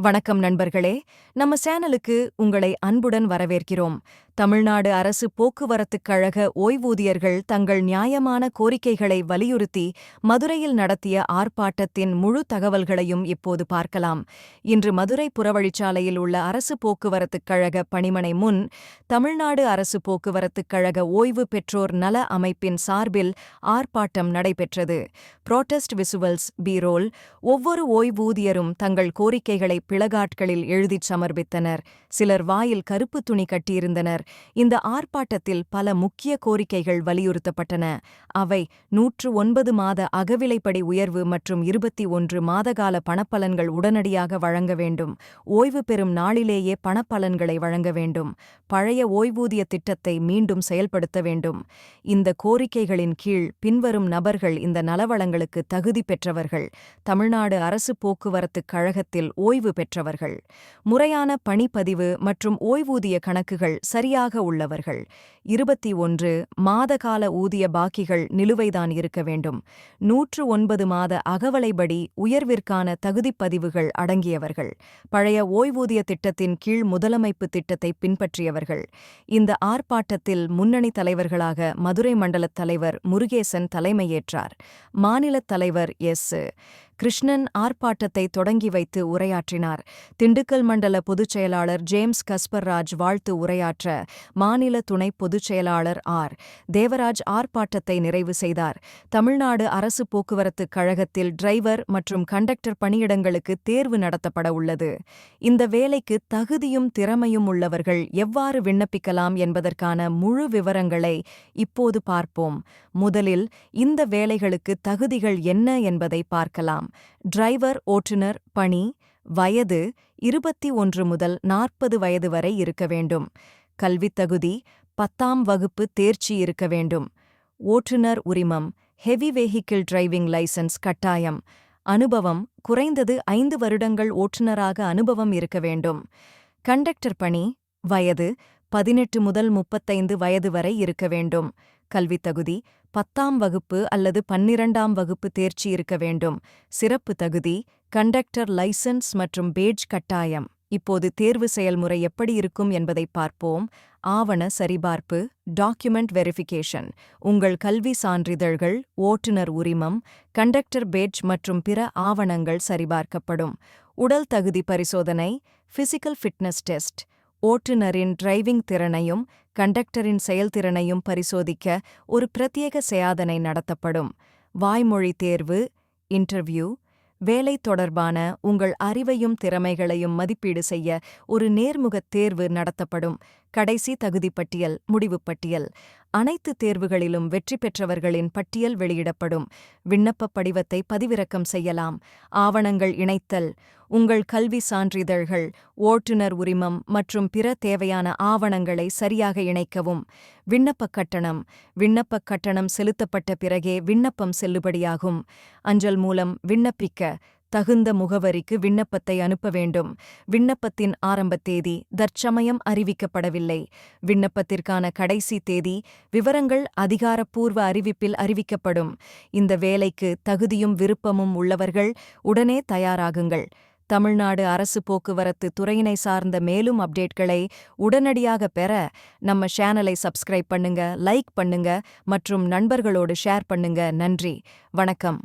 வணக்கம் நண்பர்களே. நம்ம சேனலுக்கு உங்களை அன்புடன் வரவேற்கிறோம். தமிழ்நாடு அரசு போக்குவரத்துக் கழக ஓய்வூதியர்கள் தங்கள் நியாயமான கோரிக்கைகளை வலியுறுத்தி மதுரையில் நடத்திய ஆர்ப்பாட்டத்தின் முழு தகவல்களையும் இப்போது பார்க்கலாம். இன்று மதுரை புறவழிச்சாலையில் உள்ள அரசு போக்குவரத்துக் கழக பணிமனை முன் தமிழ்நாடு அரசு போக்குவரத்துக் கழக ஓய்வு பெற்றோர் நல அமைப்பின் சார்பில் ஆர்ப்பாட்டம் நடைபெற்றது. புரோட்டஸ்ட் விசுவல்ஸ் பீரோல் ஒவ்வொரு ஓய்வூதியரும் தங்கள் கோரிக்கைகளை பிளகாட்களில் எழுதிச் சமர்ப்பித்தனர். சிலர் வாயில் கருப்பு துணி கட்டியிருந்தனர். இந்த ஆர்ப்பாட்டத்தில் பல முக்கிய கோரிக்கைகள் வலியுறுத்தப்பட்டன. அவை நூற்று ஒன்பது மாத அகவிலைப்படி உயர்வு மற்றும் இருபத்தி ஒன்று மாதகால பணப்பலன்கள் உடனடியாக வழங்க வேண்டும். ஓய்வு பெறும் நாளிலேயே பணப்பலன்களை வழங்க வேண்டும். பழைய ஓய்வூதிய திட்டத்தை மீண்டும் செயல்படுத்த வேண்டும். இந்த கோரிக்கைகளின் கீழ் பின்வரும் நபர்கள் இந்த நலவளங்களுக்கு தகுதி பெற்றவர்கள் தமிழ்நாடு அரசு போக்குவரத்துக் கழகத்தில் ஓய்வு பெற்றவர்கள். முறையான பணிப்பதிவு மற்றும் ஓய்வூதிய கணக்குகள் சரியாக சரியாக உள்ளவர்கள். இருபத்தி ஒன்று மாதகால ஊதிய பாக்கிகள் நிலுவைதான் இருக்க வேண்டும். நூற்று ஒன்பது மாத அகவலைபடி உயர்விற்கான தகுதிப்பதிவுகள் அடங்கியவர்கள். பழைய ஓய்வூதிய திட்டத்தின் கீழ் முதலமைப்பு திட்டத்தை பின்பற்றியவர்கள். இந்த ஆர்ப்பாட்டத்தில் முன்னணி தலைவர்களாக மதுரை மண்டலத் தலைவர் முருகேசன் தலைமையேற்றார். மாநிலத் தலைவர் எஸ். கிருஷ்ணன் ஆர்ப்பாட்டத்தை தொடங்கி வைத்து உரையாற்றினார். திண்டுக்கல் மண்டல பொதுச் செயலாளர் ஜேம்ஸ் கஸ்பர்ராஜ் வாழ்த்து உரையாற்ற மாநில துணை பொதுச் செயலாளர் ஆர். தேவராஜ் ஆர்ப்பாட்டத்தை நிறைவு செய்தார். தமிழ்நாடு அரசு போக்குவரத்து கழகத்தில் டிரைவர் மற்றும் கண்டக்டர் பணியிடங்களுக்கு தேர்வு நடத்தப்பட உள்ளது. இந்த வேலைக்கு தகுதியும் திறமையும் உள்ளவர்கள் எவ்வாறு விண்ணப்பிக்கலாம் என்பதற்கான முழு விவரங்களை இப்போது பார்ப்போம். முதலில் இந்த வேலைகளுக்கு தகுதிகள் என்ன என்பதை பார்க்கலாம். டிரைவர் ஓட்டுநர் பணி வயது இருபத்தி ஒன்று முதல் நாற்பது வயது வரை இருக்க வேண்டும். கல்வித் தகுதி பத்தாம் வகுப்பு தேர்ச்சி இருக்க வேண்டும். ஓட்டுநர் உரிமம் ஹெவி வெஹிக்கிள் டிரைவிங் லைசன்ஸ் கட்டாயம். அனுபவம் குறைந்தது ஐந்து வருடங்கள் ஓட்டுநராக அனுபவம் இருக்க வேண்டும். கண்டக்டர் பணி வயது பதினெட்டு முதல் முப்பத்தைந்து வயது வரை இருக்க வேண்டும். கல்வித் தகுதி பத்தாம் வகுப்பு அல்லது பன்னிரண்டாம் வகுப்பு தேர்ச்சி இருக்க வேண்டும். சிறப்பு தகுதி கண்டக்டர் லைசன்ஸ் மற்றும் பேஜ் கட்டாயம். இப்போது தேர்வு செயல்முறை எப்படி இருக்கும் என்பதை பார்ப்போம். ஆவண சரிபார்ப்பு டாக்குமெண்ட் வெரிஃபிகேஷன். உங்கள் கல்வி சான்றிதழ்கள் ஓட்டுநர் உரிமம் கண்டக்டர் பேட்ஜ் மற்றும் பிற ஆவணங்கள் சரிபார்க்கப்படும். உடல் தகுதி பரிசோதனை பிசிக்கல் ஃபிட்னஸ் டெஸ்ட் ஓட்டுநரின் டிரைவிங் திறனையும் கண்டக்டரின் செயல்திறனையும் பரிசோதிக்க ஒரு பிரத்யேக செயாதனை நடத்தப்படும். வாய்மொழி தேர்வு இன்டர்வியூ வேலை தொடர்பான உங்கள் அறிவையும் திறமைகளையும் மதிப்பீடு செய்ய ஒரு நேர்முகத் தேர்வு நடத்தப்படும். கடைசி தகுதிப்பட்டியல் முடிவுப் பட்டியல். அனைத்து தேர்வுகளிலும் வெற்றி பெற்றவர்களின் பட்டியல் வெளியிடப்படும். விண்ணப்பப் படிவத்தை பதிவிறக்கம் செய்யலாம். ஆவணங்கள் இணைத்தல். உங்கள் கல்வி சான்றிதழ்கள் ஓட்டுநர் உரிமம் மற்றும் பிற தேவையான ஆவணங்களை சரியாக இணைக்கவும். விண்ணப்பக் கட்டணம். விண்ணப்பக் கட்டணம் செலுத்தப்பட்ட பிறகே விண்ணப்பம் செல்லுபடியாகும். அஞ்சல் மூலம் விண்ணப்பிக்க தகுந்த முகவரிக்கு விண்ணப்பத்தை அனுப்ப வேண்டும். விண்ணப்பத்தின் ஆரம்ப தேதி தற்சமயம் அறிவிக்கப்படவில்லை. விண்ணப்பத்திற்கான கடைசி தேதி விவரங்கள் அதிகாரப்பூர்வ அறிவிப்பில் அறிவிக்கப்படும். இந்த வேலைக்கு தகுதியும் விருப்பமும் உள்ளவர்கள் உடனே தயாராகுங்கள். தமிழ்நாடு அரசு போக்குவரத்து துறையினை சார்ந்த மேலும் அப்டேட்களை உடனடியாக பெற நம்ம சேனலை சப்ஸ்கிரைப் பண்ணுங்க லைக் பண்ணுங்க மற்றும் நண்பர்களோடு ஷேர் பண்ணுங்க. நன்றி. வணக்கம்.